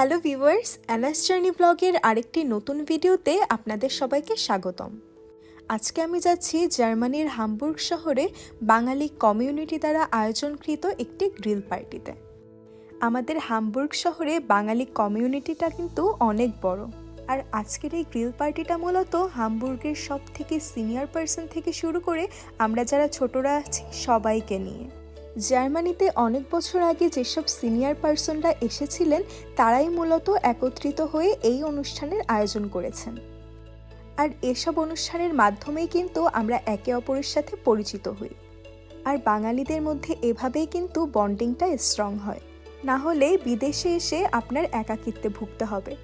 Hello viewers Anas journey ব্লগের আরেকটি নতুন ভিডিওতে আপনাদের সবাইকে স্বাগতম। আজকে আমি যাচ্ছি জার্মানির হামবুর্গ শহরে বাঙালি কমিউনিটি দ্বারা আয়োজনকৃত একটি গ্রিল পার্টিতে। আমাদের হামবুর্গ শহরে বাঙালি কমিউনিটিটা কিন্তু অনেক বড়। আর আজকের এই গ্রিল পার্টিটা মূলত হামবুর্গের সব থেকে সিনিয়র পার্সন থেকে শুরু করে আমরা যারা ছোটরা আছি সবাইকে নিয়ে। জার্মানিতে অনেক বছর আগে যেসব সিনিয়র পার্সনরা এসেছিলেন, তারাই মূলত একত্রিত হয়ে এই অনুষ্ঠানের আয়োজন করেছেন। আর এসব অনুষ্ঠানের মাধ্যমেই কিন্তু আমরা একে অপরের সাথে পরিচিত হই। আর বাঙালিদের মধ্যে এভাবেই কিন্তু বন্ডিংটা স্ট্রং হয়। না হলে বিদেশে এসে আপনার একাকিত্বে ভুগতে হবে।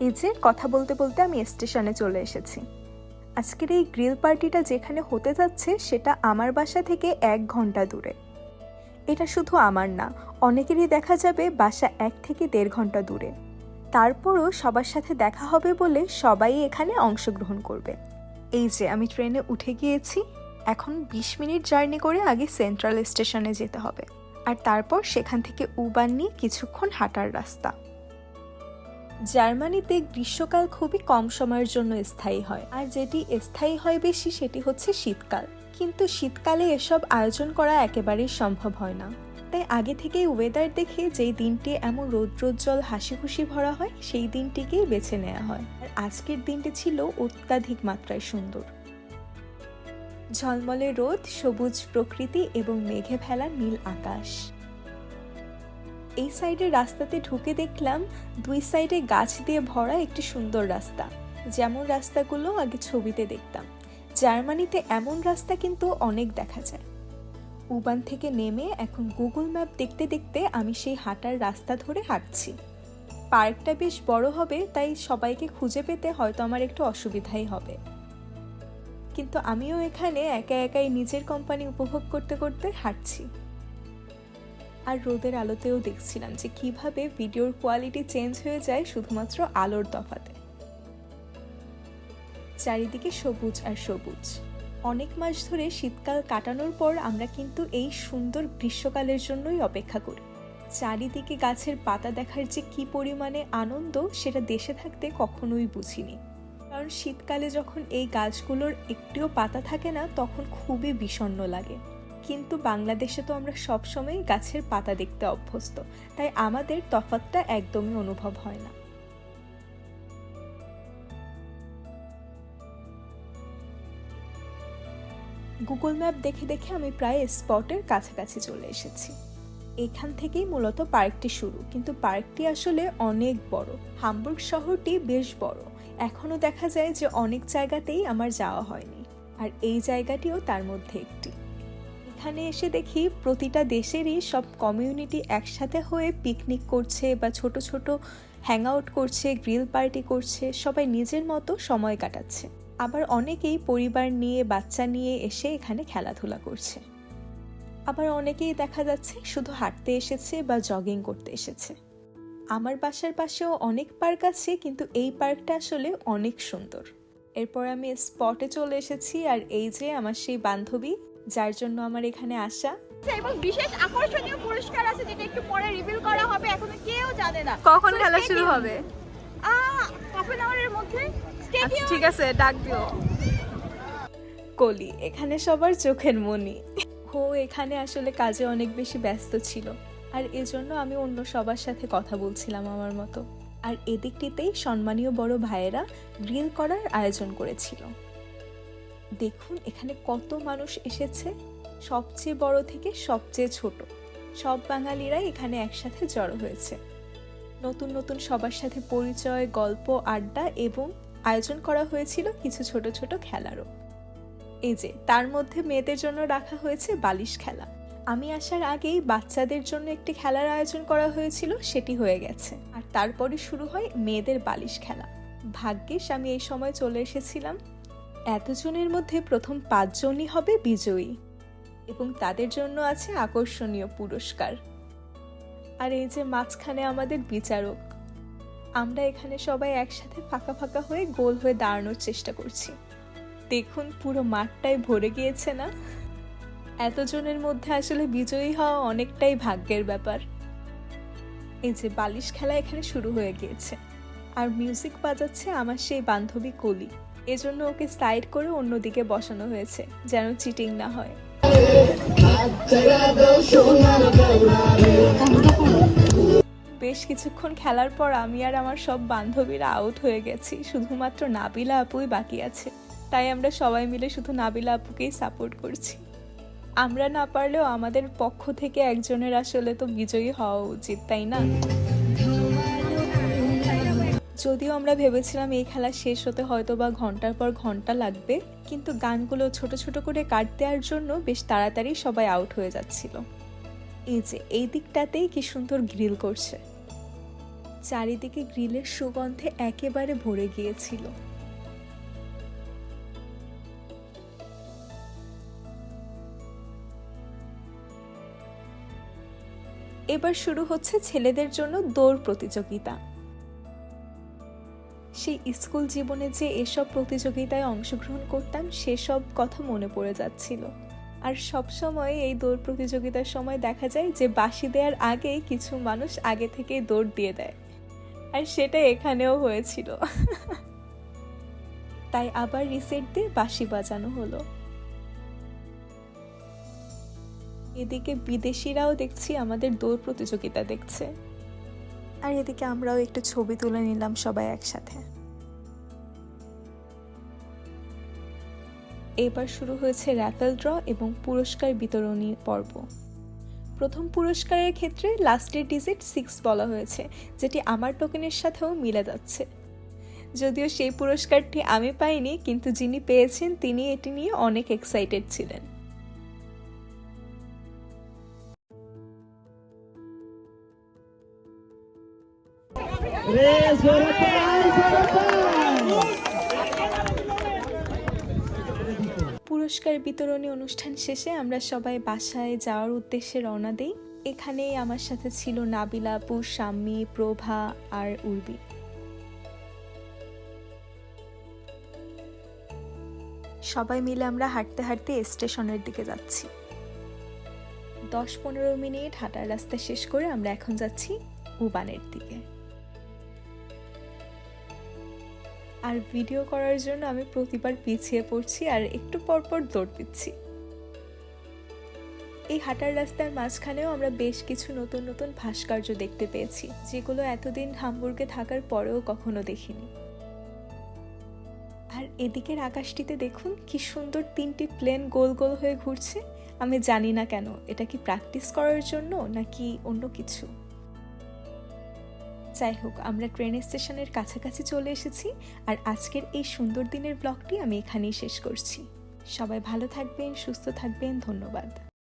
এই যে, কথা বলতে বলতে আমি স্টেশনে চলে এসেছি। আজকের এই গ্রিল পার্টিটা যেখানে হতে যাচ্ছে, সেটা আমার বাসা থেকে এক ঘণ্টা দূরে। এটা শুধু আমার না, অনেকেরই দেখা যাবে বাসা এক থেকে দেড় ঘণ্টা দূরে। তারপরও সবার সাথে দেখা হবে বলে সবাই এখানে অংশগ্রহণ করবে। এই যে, আমি ট্রেনে উঠে গিয়েছি। এখন বিশ মিনিট জার্নি করে আগে সেন্ট্রাল স্টেশনে যেতে হবে। আর তারপর সেখান থেকে উবান নিয়ে কিছুক্ষণ হাঁটার রাস্তা। জার্মানিতে গ্রীষ্মকাল খুবই কম সময়ের জন্য স্থায়ী হয়। আর যেটি স্থায়ী হয় বেশি সেটি হচ্ছে শীতকাল। কিন্তু শীতকালে এসব আয়োজন করা একেবারেই সম্ভব হয় না। তাই আগে থেকেই ওয়েদার দেখে যেই দিনটি এমন রৌদ্রোজ্জ্বল হাসি খুশি ভরা হয়, সেই দিনটিকেই বেছে নেওয়া হয়। আর আজকের দিনটি ছিল অত্যাধিক মাত্রায় সুন্দর। ঝলমলে রোদ, সবুজ প্রকৃতি এবং মেঘে ফেলা নীল আকাশ। এই সাইডের রাস্তাতে ঢুকে দেখলাম দুই সাইডে গাছ দিয়ে ভরা একটি সুন্দর রাস্তা। যেমন রাস্তাগুলো আগে ছবিতে দেখতাম। জার্মানিতে এমন রাস্তা কিন্তু অনেক দেখা যায়। উবান থেকে নেমে এখন গুগল ম্যাপ দেখতে দেখতে আমি সেই হাঁটার রাস্তা ধরে হাঁটছি। পার্কটা বেশ বড় হবে, তাই সবাইকে খুঁজে পেতে হয়তো আমার একটু অসুবিধাই হবে। কিন্তু আমিও এখানে একা একাই নিজের কোম্পানি উপভোগ করতে করতে হাঁটছি। আর রোদের আলোতেও দেখছিলাম যে কীভাবে ভিডিওর কোয়ালিটি চেঞ্জ হয়ে যায় শুধুমাত্র আলোর তফাতে। চারিদিকে সবুজ আর সবুজ। অনেক মাস ধরে শীতকাল কাটানোর পর আমরা কিন্তু এই সুন্দর গ্রীষ্মকালের জন্যই অপেক্ষা করি। চারিদিকে গাছের পাতা দেখার যে কি পরিমাণে আনন্দ, সেটা দেশে থাকতে কখনোই বুঝিনি। কারণ শীতকালে যখন এই গাছগুলোর একটিও পাতা থাকে না, তখন খুবই বিষণ্ণ লাগে। কিন্তু বাংলাদেশে তো আমরা সবসময় গাছের পাতা দেখতে অভ্যস্ত, তাই আমাদের তফাতটা একদমই অনুভব হয় না। গুগল ম্যাপ দেখে দেখে আমি প্রায় স্পটের কাছাকাছি চলে এসেছি। এখান থেকেই মূলত পার্কটি শুরু, কিন্তু পার্কটি আসলে অনেক বড়। হামবুর্গ শহরটি বেশ বড়। এখনও দেখা যায় যে অনেক জায়গাতেই আমার যাওয়া হয়নি। আর এই জায়গাটিও তার মধ্যে একটি। এখানে এসে দেখি প্রতিটা দেশেরই সব কমিউনিটি একসাথে হয়ে পিকনিক করছে বা ছোট ছোট হ্যাং আউট করছে গ্রিল পার্টি করছে, সবাই নিজের মতো সময় কাটাচ্ছে। আবার অনেকেই পরিবার নিয়ে বাচ্চা নিয়ে এসে এখানে খেলাধুলা করছে। আবার অনেকেই দেখা যাচ্ছে শুধু হাঁটতে এসেছে বা জগিং করতে এসেছে। আমার বাসার পাশেও অনেক পার্ক আছে কিন্তু এই পার্কটা আসলে অনেক সুন্দর। এরপর আমি স্পটে চলে এসেছি আর এই যে আমার সেই বান্ধবী যার জন্য আমার এখানে আসা। এবং বিশেষ আকর্ষণীয় পুরস্কার আছে যেটা একটু পরে রিভিল করা হবে এখনও কেউ জানে না। কখন খেলা শুরু হবে? আহ হাফ এন আওয়ারের মধ্যে। আচ্ছা ঠিক আছে ডাক দিও। কলি এখানে সবার চোখের মনি। হো এখানে আসলে কাজে অনেক বেশি ব্যস্ত ছিল। আর এজন্য আমি অন্য সবার সাথে কথা বলছিলাম আমার মতো। আর এদিকটিতেই সম্মানীয় বড় ভাইয়েরা গ্রিল করার আয়োজন করেছিল। দেখুন এখানে কত মানুষ এসেছে। সবচেয়ে বড় থেকে সবচেয়ে ছোট। সব বাঙালিরাই এখানে একসাথে জড়ো হয়েছে। নতুন নতুন সবার সাথে পরিচয় গল্প আড্ডা এবং আয়োজন করা হয়েছিল কিছু ছোট ছোট খেলারও। এই যে, তার মধ্যে মেয়েদের জন্য রাখা হয়েছে বালিশ খেলা। আমি আসার আগেই বাচ্চাদের জন্য একটি খেলার আয়োজন করা হয়েছিল, সেটি হয়ে গেছে। আর তারপরে শুরু হয় মেয়েদের বালিশ খেলা। ভাগ্যিস আমি এই সময় চলে এসেছিলাম। এতজনের মধ্যে প্রথম পাঁচজনই হবে বিজয়ী। এবং তাদের জন্য আছে আকর্ষণীয় পুরস্কার। আর এই যে মাঝখানে আমাদের বিচারক আমরা এখানে সবাই একসাথে ফাঁকা ফাঁকা হয়ে গোল হয়ে দাঁড়ানোর চেষ্টা করছি। দেখুন পুরো মাঠটাই ভরে গিয়েছে না? এতজনের মধ্যে আসলে বিজয়ী হওয়া অনেকটাই ভাগ্যের ব্যাপার। এই যে বালিশ খেলা এখানে শুরু হয়ে গিয়েছে। আর মিউজিক বাজাচ্ছে আমার সেই বান্ধবী কলি। এজন্য ওকে সাইড করে অন্যদিকে বসানো হয়েছে যেন চিটিং না হয়। বেশ কিছুক্ষণ খেলার পর আমি আর আমার সব বান্ধবীরা আউট হয়ে গেছি। শুধুমাত্র নাবিলা আপুই বাকি আছে। তাই আমরা সবাই মিলে শুধু নাবিলা আপুকেই সাপোর্ট করছি। আমরা না পারলেও আমাদের পক্ষ থেকে একজনের আসলে তো বিজয়ী হওয়া উচিত, তাই না? যদিও আমরা ভেবেছিলাম এই খেলা শেষ হতে হয়তো বা ঘণ্টার পর ঘণ্টা লাগবে, কিন্তু গানগুলো ছোট ছোট করে কাট দেওয়ার জন্য বেশ তাড়াতাড়ি সবাই আউট হয়ে যাচ্ছিল। এই যে, এই দিকটাতেই কি সুন্দর গ্রিল করছে। চারিদিকে গ্রিলের সুগন্ধে একেবারে ভরে গিয়েছিল। এবার শুরু হচ্ছে ছেলেদের জন্য দৌড় প্রতিযোগিতা। সেই স্কুল জীবনে যে এসব প্রতিযোগিতায় অংশগ্রহণ করতাম, সেসব কথা মনে পড়ে যাচ্ছিল। আর সব সময় এই দৌড় প্রতিযোগিতার সময় দেখা যায় যে বাঁশি দেওয়ার আগেই কিছু মানুষ আগে থেকেই দৌড় দিয়ে দেয়। আর সেটা এখানেও হয়েছিল। তাই আবার রিসেট দিয়ে বাঁশি বাজানো হলো। এদিকে বিদেশিরাও দেখছি আমাদের দৌড় প্রতিযোগিতা দেখছে। আর এদিকে আমরাও একটু ছবি তুলে নিলাম সবাই একসাথে। এবার শুরু হয়েছে র্যাফেল ড্র এবং পুরস্কার বিতরণী পর্ব। প্রথম পুরস্কারের ক্ষেত্রে লাস্টের ডিজিট সিক্স বলা হয়েছে, যেটি আমার টোকেনের সাথেও মিলে যাচ্ছে। যদিও সেই পুরস্কারটি আমি পাইনি, কিন্তু যিনি পেয়েছেন তিনি এটি নিয়ে অনেক এক্সাইটেড ছিলেন। পুরস্কার বিতরণী অনুষ্ঠান শেষে আমরা সবাই বাসায় যাওয়ার উদ্দেশ্যে রওনা দিই। এখানেই আমার সাথে ছিল নাবিলা, আপু, শাম্মী, প্রভা আর উর্বি। সবাই মিলে আমরা হাঁটতে হাঁটতে স্টেশনের দিকে যাচ্ছি। দশ পনেরো মিনিট হাঁটার রাস্তা শেষ করে আমরা এখন যাচ্ছি উবানের দিকে। আর ভিডিও করার জন্য আমি প্রতিবার পিছিয়ে পড়ছি আর একটু পরপর দৌড় দিচ্ছি। এই হাঁটার রাস্তার মাঝখানেও আমরা বেশ কিছু নতুন নতুন ভাস্কর্য দেখতে পেয়েছি, যেগুলো এতদিন হামবুর্গে থাকার পরেও কখনো দেখিনি। আর এদিকের আকাশটিতে দেখুন কি সুন্দর তিনটি প্লেন গোল গোল হয়ে ঘুরছে। আমি জানি না কেন, এটা কি প্র্যাকটিস করার জন্য নাকি অন্য কিছু? যাই হোক, আমরা ট্রেন স্টেশনের কাছাকাছি চলে এসেছি আর আজকের এই সুন্দর দিনের ব্লগটি আমি এখানেই শেষ করছি। সবাই ভালো থাকবেন, সুস্থ থাকবেন, ধন্যবাদ।